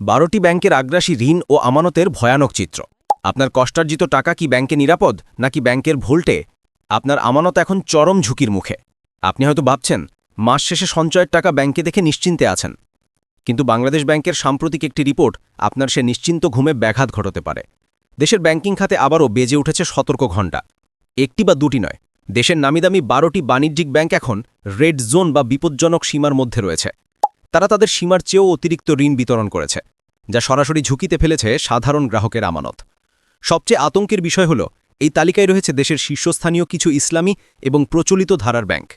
বারোটি ব্যাংকের আগ্রাসী ঋণ ও আমানতের ভয়ানক চিত্র। আপনার কষ্টার্জিত টাকা কি ব্যাংকে নিরাপদ, নাকি ব্যাংকের ভোল্টে? আপনার আমানত এখন চরম ঝুঁকির মুখে। আপনি হয়তো ভাবছেন, মাস শেষে সঞ্চয়ের টাকা ব্যাংকে দেখে নিশ্চিন্তে আছেন। কিন্তু বাংলাদেশ ব্যাংকের সাম্প্রতিক একটি রিপোর্ট আপনার সে নিশ্চিন্ত ঘুমে ব্যাঘাত ঘটাতে পারে। দেশের ব্যাংকিং খাতে আবারও বেজে উঠেছে সতর্ক ঘণ্টা। একটি বা দুটি নয়, দেশের নামিদামি বারোটি বাণিজ্যিক ব্যাংক এখন রেড জোন বা বিপজ্জনক সীমার মধ্যে রয়েছে। তারা তাদের সীমার চেয়েও অতিরিক্ত ঋণ বিতরণ করেছে, যা সরাসরি ঝুঁকিতে ফেলেছে সাধারণ গ্রাহকের আমানত। সবচেয়ে আতঙ্কের বিষয় হল, এই তালিকায় রয়েছে দেশের শীর্ষস্থানীয় কিছু ইসলামী এবং প্রচলিত ধারার ব্যাংক।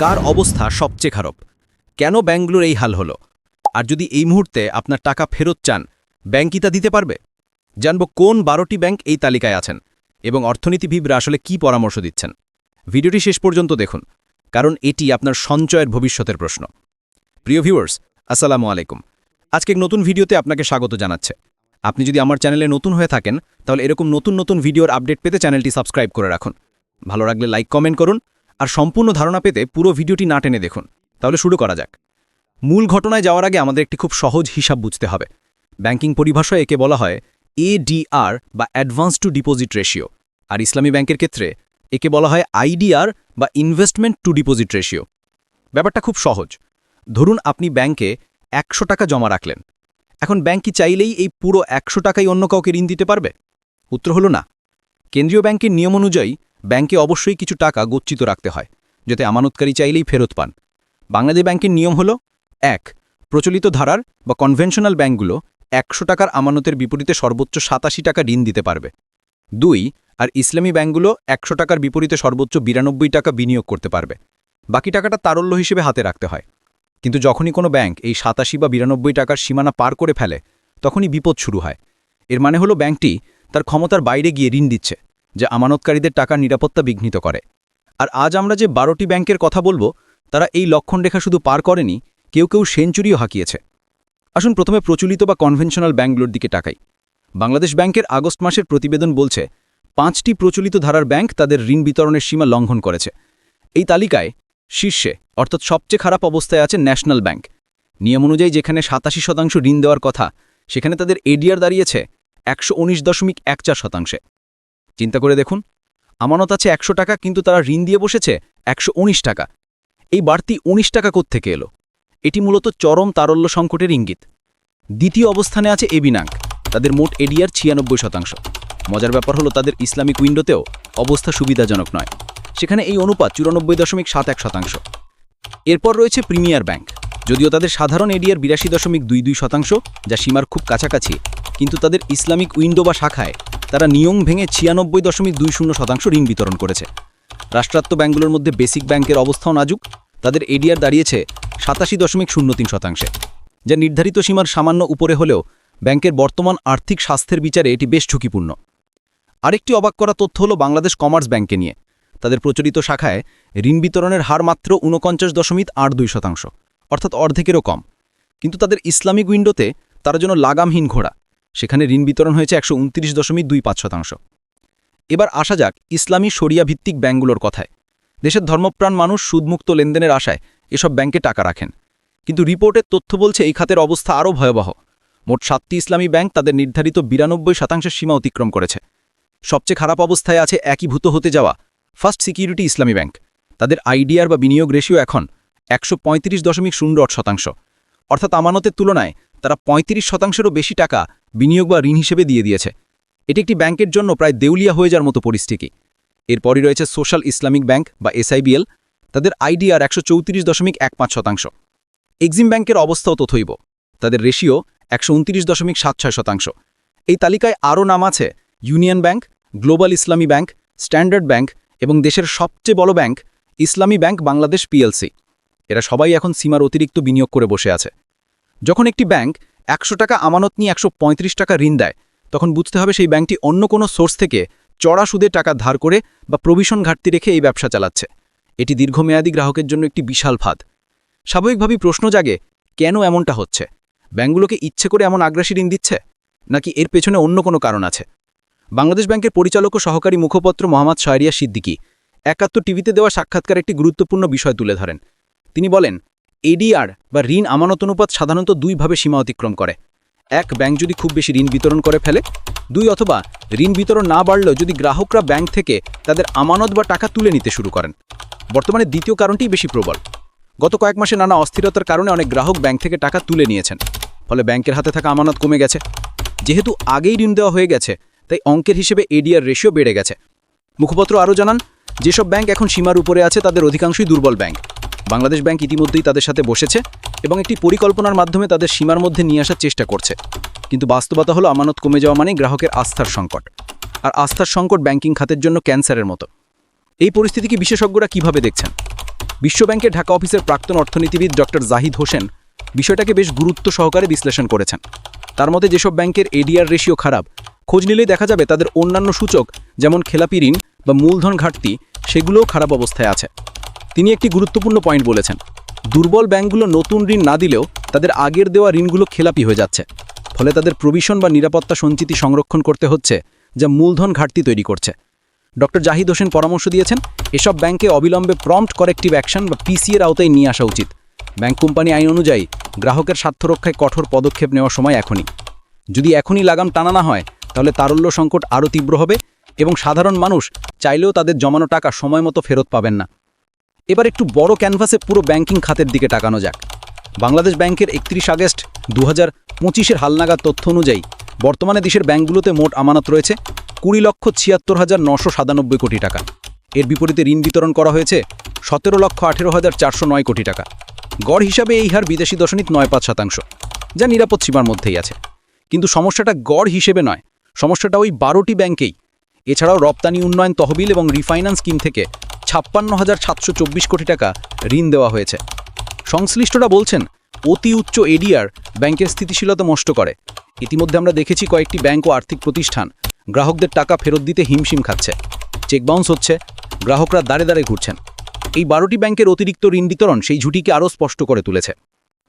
কার অবস্থা সবচেয়ে খারাপ? কেন ব্যাংকগুলোর এই হাল হলো? আর যদি এই মুহূর্তে আপনার টাকা ফেরত চান, ব্যাংক কি তা দিতে পারবে? জানব কোন বারোটি ব্যাংক এই তালিকায় আছেন এবং অর্থনীতিবিদরা আসলে কি পরামর্শ দিচ্ছেন। ভিডিওটি শেষ পর্যন্ত দেখুন, কারণ এটি আপনার সঞ্চয়ের ভবিষ্যতের প্রশ্ন। প্রিয় ভিউয়ার্স, আসসালামু আলাইকুম। আজকে এক নতুন ভিডিওতে আপনাকে স্বাগত জানাচ্ছে। আপনি যদি আমার চ্যানেলে নতুন হয়ে থাকেন, তাহলে এরকম নতুন নতুন ভিডিওর আপডেট পেতে চ্যানেলটি সাবস্ক্রাইব করে রাখুন। ভালো লাগলে লাইক, কমেন্ট করুন আর সম্পূর্ণ ধারণা পেতে পুরো ভিডিওটি না টেনে দেখুন। তাহলে শুরু করা যাক। মূল ঘটনায় যাওয়ার আগে আমাদের একটি খুব সহজ হিসাব বুঝতে হবে। ব্যাংকিং পরিভাষায় একে বলা হয় এডিআর বা অ্যাডভান্স টু ডিপোজিট রেশিও আর ইসলামী ব্যাংকের ক্ষেত্রে একে বলা হয় আইডিআর বা ইনভেস্টমেন্ট টু ডিপোজিট রেশিও ব্যাপারটা খুব সহজ। ধরুন আপনি ব্যাংকে একশো টাকা জমা রাখলেন। এখন ব্যাংক কি চাইলেই এই পুরো একশো টাকাই অন্য কাউকে ঋণ দিতে পারবে? উত্তর হলো না। কেন্দ্রীয় ব্যাংকের নিয়ম অনুযায়ী ব্যাংকে অবশ্যই কিছু টাকা গচ্ছিত রাখতে হয়, যাতে আমানতকারী চাইলেই ফেরত পান। বাংলাদেশ ব্যাংকের নিয়ম হল, এক, প্রচলিত ধারার বা কনভেনশনাল ব্যাংকগুলো একশো টাকার আমানতের বিপরীতে সর্বোচ্চ সাতাশি টাকা ঋণ দিতে পারবে। দুই, আর ইসলামী ব্যাংকগুলো একশো টাকার বিপরীতে সর্বোচ্চ বিরানব্বই টাকা বিনিয়োগ করতে পারবে। বাকি টাকাটা তারল্য হিসেবে হাতে রাখতে হয়। কিন্তু যখনই কোনো ব্যাংক এই সাতাশি বা বিরানব্বই টাকার সীমানা পার করে ফেলে, তখনই বিপদ শুরু হয়। এর মানে হলো ব্যাংকটি তার ক্ষমতার বাইরে গিয়ে ঋণ দিচ্ছে, যা আমানতকারীদের টাকার নিরাপত্তা বিঘ্নিত করে। আর আজ আমরা যে বারোটি ব্যাংকের কথা বলব, তারা এই লক্ষণরেখা শুধু পার করেনি, কেউ কেউ সেঞ্চুরিও হাঁকিয়েছে। আসুন প্রথমে প্রচলিত বা কনভেনশনাল ব্যাংকগুলোর দিকে টাকাই বাংলাদেশ ব্যাংকের আগস্ট মাসের প্রতিবেদন বলছে, পাঁচটি প্রচলিত ধারার ব্যাংক তাদের ঋণ বিতরণের সীমা লঙ্ঘন করেছে। এই তালিকায় শীর্ষে, অর্থাৎ সবচেয়ে খারাপ অবস্থায় আছে ন্যাশনাল ব্যাংক। নিয়ম অনুযায়ী যেখানে সাতাশি শতাংশ ঋণ দেওয়ার কথা, সেখানে তাদের এডিআর দাঁড়িয়েছে একশো উনিশ দশমিক এক চার শতাংশে। চিন্তা করে দেখুন, আমানত আছে একশো টাকা, কিন্তু তারা ঋণ দিয়ে বসেছে একশো উনিশ টাকা। এই বাড়তি উনিশ টাকা থেকে এলো? এটি মূলত চরম তারল্য সংকটের ইঙ্গিত। দ্বিতীয় অবস্থানে আছে এবিনাঙ্ক, তাদের মোট এডিআর ছিয়ানব্বই শতাংশ। মজার ব্যাপার হলো, তাদের ইসলামিক উইন্ডোতেও অবস্থা সুবিধাজনক নয়। সেখানে এই অনুপাত চুরানব্বই দশমিক সাত এক শতাংশ। এরপর রয়েছে প্রিমিয়ার ব্যাংক। যদিও তাদের সাধারণ এডিয়ার বিরাশি দশমিক দুই দুই শতাংশ, যা সীমার খুব কাছাকাছি, কিন্তু তাদের ইসলামিক উইন্ডো বা শাখায় তারা নিয়ম ভেঙে ছিয়ানব্বই দশমিক দুই শূন্য শতাংশ ঋণ বিতরণ করেছে। রাষ্ট্রায়ত্ত ব্যাংকগুলোর মধ্যে বেসিক ব্যাংকের অবস্থাও নাজুক। তাদের এডিআর দাঁড়িয়েছে সাতাশি দশমিক শূন্য তিন শতাংশে, যা নির্ধারিত সীমার সামান্য উপরে হলেও ব্যাংকের বর্তমান আর্থিক স্বাস্থ্যের বিচারে এটি বেশ ঝুঁকিপূর্ণ। আরেকটি অবাক করা তথ্য হল বাংলাদেশ কমার্স ব্যাংকে নিয়ে। তাদের প্রচলিত শাখায় ঋণ বিতরণের হার মাত্র ঊনপঞ্চাশ দশমিক আট দুই শতাংশ, অর্থাৎ অর্ধেকেরও কম। কিন্তু তাদের ইসলামিক উইন্ডোতে তারা যেন লাগামহীন ঘোড়া, সেখানে ঋণ বিতরণ হয়েছে একশো উনত্রিশ দশমিক দুই পাঁচ শতাংশ। এবার আসা যাক ইসলামী শরিয়া ভিত্তিক ব্যাংকগুলোর কথায়। দেশের ধর্মপ্রাণ মানুষ সুদমুক্ত লেনদেনের আশায় এসব ব্যাংকে টাকা রাখেন। কিন্তু রিপোর্টের তথ্য বলছে এই খাতের অবস্থা আরও ভয়াবহ। মোট সাতটি ইসলামী ব্যাংক তাদের নির্ধারিত বিরানব্বই শতাংশের সীমা অতিক্রম করেছে। সবচেয়ে খারাপ অবস্থায় আছে একীভূত হতে যাওয়া ফার্স্ট সিকিউরিটি ইসলামী ব্যাংক। তাদের আইডিআর বা বিনিয়োগ রেশিও এখন একশো পঁয়ত্রিশ দশমিক শূন্য আট শতাংশ। অর্থাৎ আমানতের তুলনায় তারা পঁয়ত্রিশ শতাংশেরও বেশি টাকা বিনিয়োগ বা ঋণ হিসেবে দিয়ে দিয়েছে। এটি একটি ব্যাংকের জন্য প্রায় দেউলিয়া হয়ে যাওয়ার মতো পরিস্থিতি। এরপরই রয়েছে সোশ্যাল ইসলামিক ব্যাংক বা এসআইবিএল। তাদের আইডিআর একশো চৌত্রিশ দশমিক এক পাঁচ শতাংশ। এক্সিম ব্যাংকের অবস্থাও তথৈব। তাদের রেশিও একশো উনত্রিশ দশমিক সাত ছয় শতাংশ। এই তালিকায় আরও নাম আছে union bank, global Islami bank, standard bank এবং দেশের সবচেয়ে বড় ব্যাংক ইসলামী ব্যাংক বাংলাদেশ পিএলসি। এরা সবাই এখন সীমার অতিরিক্ত বিনিয়োগ করে বসে আছে। যখন একটি ব্যাংক একশো টাকা আমানত নিয়ে একশো পঁয়ত্রিশ টাকা ঋণ দেয়, তখন বুঝতে হবে সেই ব্যাংকটি অন্য কোনো সোর্স থেকে চড়া সুদে টাকা ধার করে বা প্রভিশন ঘাটতি রেখে এই ব্যবসা চালাচ্ছে। এটি দীর্ঘমেয়াদী গ্রাহকের জন্য একটি বিশাল ফাঁদ। স্বাভাবিকভাবেই প্রশ্ন জাগে, কেন এমনটা হচ্ছে? ব্যাংকগুলোকে ইচ্ছে করে এমন আগ্রাসী ঋণ দিচ্ছে? নাকি এর পেছনে অন্য কোনো কারণ আছে? বাংলাদেশ ব্যাংকের পরিচালক ও সহকারী মুখপত্র মোহাম্মদ শাহরিয়া সিদ্দিকী একাত্তর টিভিতে দেওয়া সাক্ষাৎকার একটি গুরুত্বপূর্ণ বিষয় তুলে ধরেন। তিনি বলেন এডিআর বা ঋণ আমানত অনুপাত সাধারণত দুইভাবে সীমা অতিক্রম করে। এক, ব্যাংক যদি খুব বেশি ঋণ বিতরণ করে ফেলে। দুই, অথবা ঋণ বিতরণ না বাড়লেও যদি গ্রাহকরা ব্যাংক থেকে তাদের আমানত বা টাকা তুলে নিতে শুরু করেন। বর্তমানে দ্বিতীয় কারণটিই বেশি প্রবল। গত কয়েক মাসে নানা অস্থিরতার কারণে অনেক গ্রাহক ব্যাংক থেকে টাকা তুলে নিয়েছেন, ফলে ব্যাংকের হাতে থাকা আমানত কমে গেছে। যেহেতু আগেই ঋণ দেওয়া হয়ে গেছে তাই অঙ্কের হিসেবে এডিআর রেশিও বেড়ে গেছে। মুখপত্র আরও জানান, যেসব ব্যাংক এখন সীমার উপরে আছে তাদের অধিকাংশই দুর্বল ব্যাংক। বাংলাদেশ ব্যাংক ইতিমধ্যেই তাদের সাথে বসেছে এবং একটি পরিকল্পনার মাধ্যমে তাদের সীমার মধ্যে নিয়ে আসার চেষ্টা করছে। কিন্তু বাস্তবতা হলো, আমানত কমে যাওয়া মানেই গ্রাহকের আস্থার সংকট। আর আস্থার সংকট ব্যাংকিং খাতের জন্য ক্যান্সারের মতো। এই পরিস্থিতিকে বিশেষজ্ঞরা কীভাবে দেখছেন? বিশ্বব্যাংকের ঢাকা অফিসের প্রাক্তন অর্থনীতিবিদ ডক্টর জাহিদ হোসেন বিষয়টাকে বেশ গুরুত্ব সহকারে বিশ্লেষণ করেছেন। তার মতে, যেসব ব্যাংকের এডিআর রেশিও খারাপ খোঁজ নিলেই দেখা যাবে তাদের অন্যান্য সূচক, যেমন খেলাপি ঋণ বা মূলধন ঘাটতি, সেগুলোও খারাপ অবস্থায় আছে। তিনি একটি গুরুত্বপূর্ণ পয়েন্ট বলেছেন। দুর্বল ব্যাংকগুলো নতুন ঋণ না দিলেও তাদের আগের দেওয়া ঋণগুলো খেলাপি হয়ে যাচ্ছে। ফলে তাদের প্রভিশন বা নিরাপত্তা সঞ্চিতি সংরক্ষণ করতে হচ্ছে, যা মূলধন ঘাটতি তৈরি করছে। ডক্টর জাহিদ হোসেন পরামর্শ দিয়েছেন, এসব ব্যাংকে অবিলম্বে প্রম্পট করেক্টিভ অ্যাকশন বা পিসিএর আওতায় নিয়ে আসা উচিত। ব্যাংক কোম্পানি আইন অনুযায়ী গ্রাহকের স্বার্থ রক্ষায় কঠোর পদক্ষেপ নেওয়ার সময় এখনই। যদি এখনই লাগাম টানা না হয় তাহলে তারল্য সংকট আরও তীব্র হবে এবং সাধারণ মানুষ চাইলেও তাদের জমানো টাকা সময় মতো ফেরত পাবেন না। এবার একটু বড় ক্যানভাসে পুরো ব্যাংকিং খাতের দিকে টাকানো যাক। বাংলাদেশ ব্যাংকের একত্রিশ আগস্ট দু হাজার পঁচিশের হালনাগাদ তথ্য অনুযায়ী বর্তমানে দেশের ব্যাংকগুলোতে মোট আমানত রয়েছে কুড়ি লক্ষ ছিয়াত্তর হাজার নশো সাতানব্বই কোটি টাকা। এর বিপরীতে ঋণ বিতরণ করা হয়েছে সতেরো লক্ষ আঠেরো হাজার চারশো নয় কোটি টাকা। গড় হিসাবে এই হার বিদেশি দশমিক নয় পাঁচ শতাংশ, যা নিরাপদ সীমার মধ্যেই আছে। কিন্তু সমস্যাটা গড় হিসেবে নয় সমস্যাটা ওই বারোটি ব্যাংকেই। এছাড়াও রপ্তানি উন্নয়ন তহবিল এবং রিফাইন্যান্স স্কিম থেকে ছাপ্পান্ন হাজার সাতশো চব্বিশ কোটি টাকা ঋণ দেওয়া হয়েছে। সংশ্লিষ্টরা বলছেন, অতি উচ্চ এডিআর ব্যাংকের স্থিতিশীলতা নষ্ট করে। ইতিমধ্যে আমরা দেখেছি কয়েকটি ব্যাংক ও আর্থিক প্রতিষ্ঠান গ্রাহকদের টাকা ফেরত দিতে হিমশিম খাচ্ছে। চেক বাউন্স হচ্ছে, গ্রাহকরা দাঁড়ে দাঁড়ে ঘুরছেন। এই বারোটি ব্যাংকের অতিরিক্ত ঋণ বিতরণ সেই ঝুঁটিকে আরও স্পষ্ট করে তুলেছে।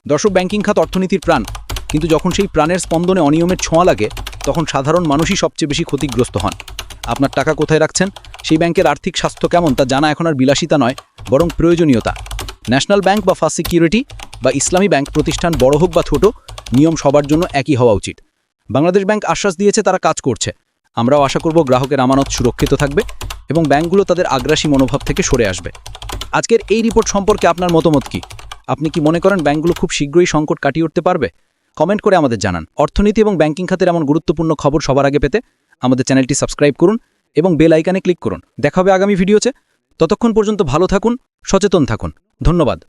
দর্শক, ব্যাংকিং খাত অর্থনীতির প্রাণ। কিন্তু যখন সেই প্রাণের স্পন্দনে অনিয়মের ছোঁয়া লাগে, তখন সাধারণ মানুষই সবচেয়ে বেশি ক্ষতিগ্রস্ত হন। আপনার টাকা কোথায় রাখছেন? সেই ব্যাংকের আর্থিক স্বাস্থ্য কেমন তা জানা এখন আর বিলাসিতা নয়, বরং প্রয়োজনীয়তা। ন্যাশনাল ব্যাংক বা ফার্স্ট সিকিউরিটি বা ইসলামী ব্যাংক প্রতিষ্ঠান বড় হোক বা ছোট, নিয়ম সবার জন্য একই হওয়া উচিত। বাংলাদেশ ব্যাংক আশ্বাস দিয়েছে তারা কাজ করছে। আমরাও আশা করব গ্রাহকের আমানত সুরক্ষিত থাকবে এবং ব্যাংকগুলো তাদের আগ্রাসী মনোভাব থেকে সরে আসবে। আজকের এই রিপোর্ট সম্পর্কে আপনার মতামত কি? আপনি কি মনে করেন ব্যাংকগুলো খুব শীঘ্রই সংকট কাটিয়ে উঠতে পারবে? কমেন্ট করে আমাদের জানান। অর্থনীতি এবং ব্যাংকিং খাতের এমন গুরুত্বপূর্ণ খবর সবার আগে পেতে আমাদের চ্যানেলটি সাবস্ক্রাইব করুন এবং বেল আইকানে ক্লিক করুন। দেখা হবে আগামী ভিডিওতে। ততক্ষণ পর্যন্ত ভালো থাকুন, সচেতন থাকুন। ধন্যবাদ।